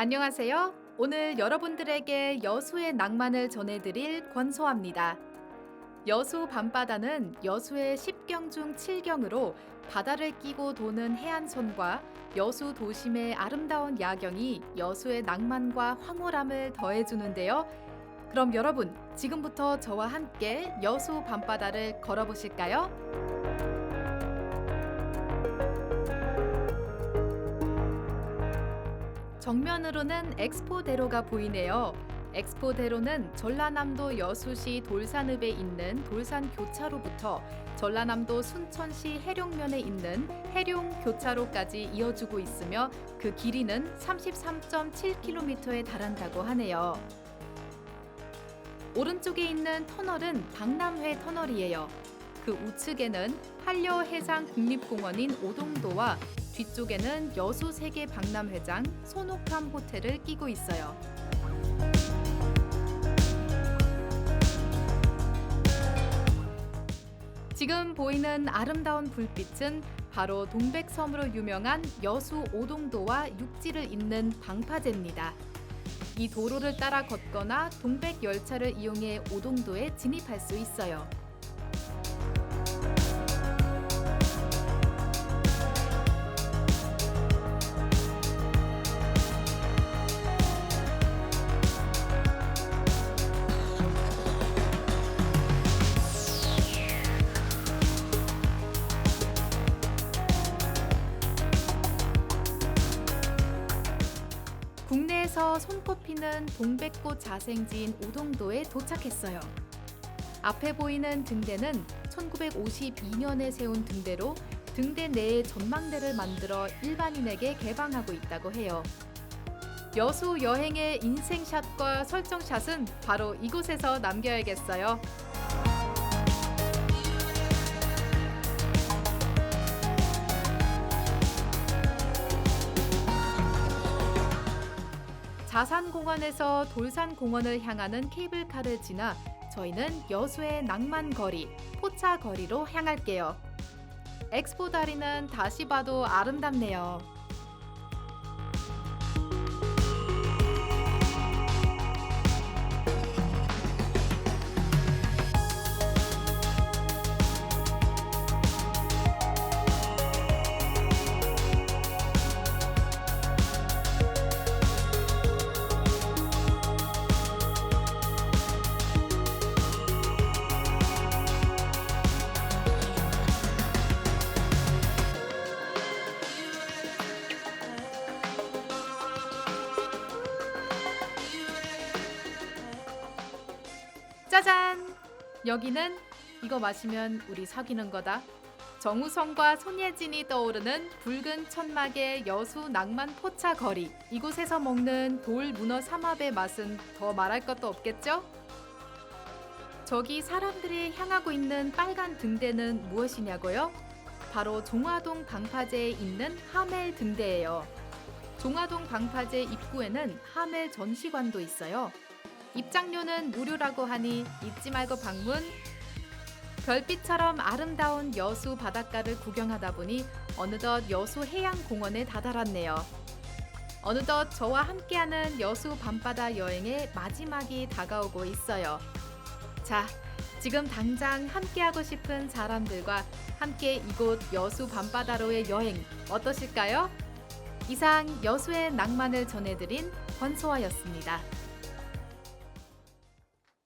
안녕하세요. 오늘 여러분들에게 여수의 낭만을 전해드릴 권소아입니다. 여수 밤바다는 여수의 10경 중 7경으로 바다를 끼고 도는 해안선과 여수 도심의 아름다운 야경이 여수의 낭만과 황홀함을 더해주는데요. 그럼 여러분, 지금부터 저와 함께 여수 밤바다를 걸어보실까요? 정면으로는 엑스포대로가 보이네요. 엑스포대로는 전라남도 여수시 돌산읍에 있는 돌산 교차로부터 전라남도 순천시 해룡면에 있는 해룡 교차로까지 이어주고 있으며 그 길이는 33.7km에 달한다고 하네요. 오른쪽에 있는 터널은 박람회 터널이에요. 그 우측에는 한려해상 국립공원인 오동도와 뒤쪽에는 여수 세계 박람회장 손옥함 호텔을 끼고 있어요. 지금 보이는 아름다운 불빛은 바로 동백섬으로 유명한 여수 오동도와 육지를 잇는 방파제입니다. 이 도로를 따라 걷거나 동백 열차를 이용해 오동도에 진입할 수 있어요. 국내에서 손꼽히는 동백꽃 자생지인 오동도에 도착했어요. 앞에 보이는 등대는 1952년에 세운 등대로 등대 내에 전망대를 만들어 일반인에게 개방하고 있다고 해요. 여수 여행의 인생샷과 설정샷은 바로 이곳에서 남겨야겠어요. 자산공원에서 돌산공원을 향하는 케이블카를 지나 저희는 여수의 낭만거리, 포차거리로 향할게요. 엑스포 다리는 다시 봐도 아름답네요. 짜잔! 여기는 이거 마시면 우리 사귀는 거다. 정우성과 손예진이 떠오르는 붉은 천막의 여수 낭만 포차 거리. 이곳에서 먹는 돌 문어 삼합의 맛은 더 말할 것도 없겠죠? 저기 사람들이 향하고 있는 빨간 등대는 무엇이냐고요? 바로 종화동 방파제에 있는 하멜 등대예요. 종화동 방파제 입구에는 하멜 전시관도 있어요. 입장료는 무료라고 하니 잊지 말고 방문. 별빛처럼 아름다운 여수 바닷가를 구경하다 보니 어느덧 여수 해양공원에 다다랐네요. 어느덧 저와 함께하는 여수 밤바다 여행의 마지막이 다가오고 있어요. 자, 지금 당장 함께하고 싶은 사람들과 함께 이곳 여수 밤바다로의 여행 어떠실까요? 이상 여수의 낭만을 전해드린 권소아였습니다.